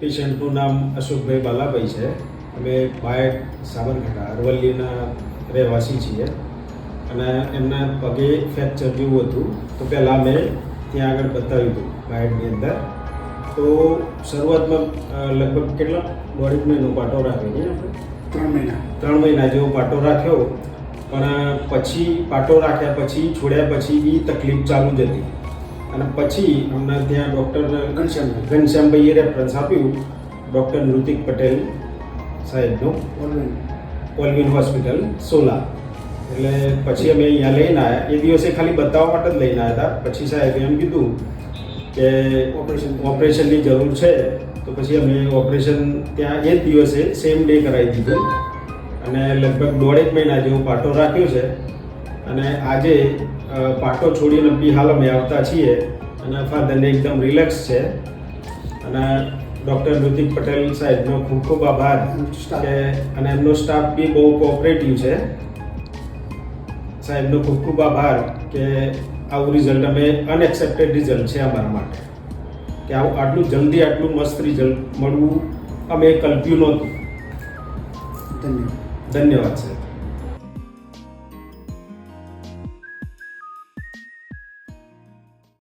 પેશન્ટનું નામ અશોકભાઈ બાલાભાઈ છે. અમે બાયડ સાબરકાંઠા અરવલ્લીના રહેવાસી છીએ. અને એમના પગે ફ્રેક્ચર જેવું હતું. તો પહેલાં મેં ત્યાં આગળ બતાવ્યું હતું બાયડની અંદર. તો શરૂઆતમાં લગભગ કેટલા દોઢેક મહિનો પાટો રાખ્યો ત્રણ મહિના. ત્રણ મહિના જેવો પાટો રાખ્યો. પણ પછી પાટો રાખ્યા પછી છોડ્યા પછી એ તકલીફ ચાલુ જ હતી. અને પછી અમને ત્યાં ડૉક્ટર ઘનશ્યામભાઈ. ઘનશ્યામભાઈએ રેફરન્સ આપ્યું, ડૉક્ટર નૃતિક પટેલ સાહેબનું ઓલવિન હોસ્પિટલ, સોલા. એટલે પછી અમે અહીંયા લઈને આવ્યા એ દિવસે ખાલી બતાવવા માટે જ લઈને આવ્યા હતા. પછી સાહેબે એમ કીધું કે ઓપરેશન ઓપરેશનની જરૂર છે. તો પછી અમે ઓપરેશન ત્યાં એ જ દિવસે સેમ ડે કરાવી દીધું. અને લગભગ દોઢેક મહિના જેવો પાટો રાખ્યો છે. અને આજે પાટો છોડીને બી હાલ અમે આવતા છીએ અને ફાધરને એકદમ રિલેક્સ છે. અને ડૉક્ટર ઋતિક પટેલ સાહેબનો ખૂબ ખૂબ આભાર. કે અને એમનો સ્ટાફ બી બહુ કોઓપરેટિવ છે. સાહેબનો ખૂબ ખૂબ આભાર કે આવું રિઝલ્ટ અમે અનએક્સેપ્ટેડ રિઝલ્ટ છે અમારા માટે. કે આવું આટલું જલ્દી આટલું મસ્ત રિઝલ્ટ મળવું અમે કલ્પ્યું નહોતું. ધન્યવાદ. ધન્યવાદ સાહેબ.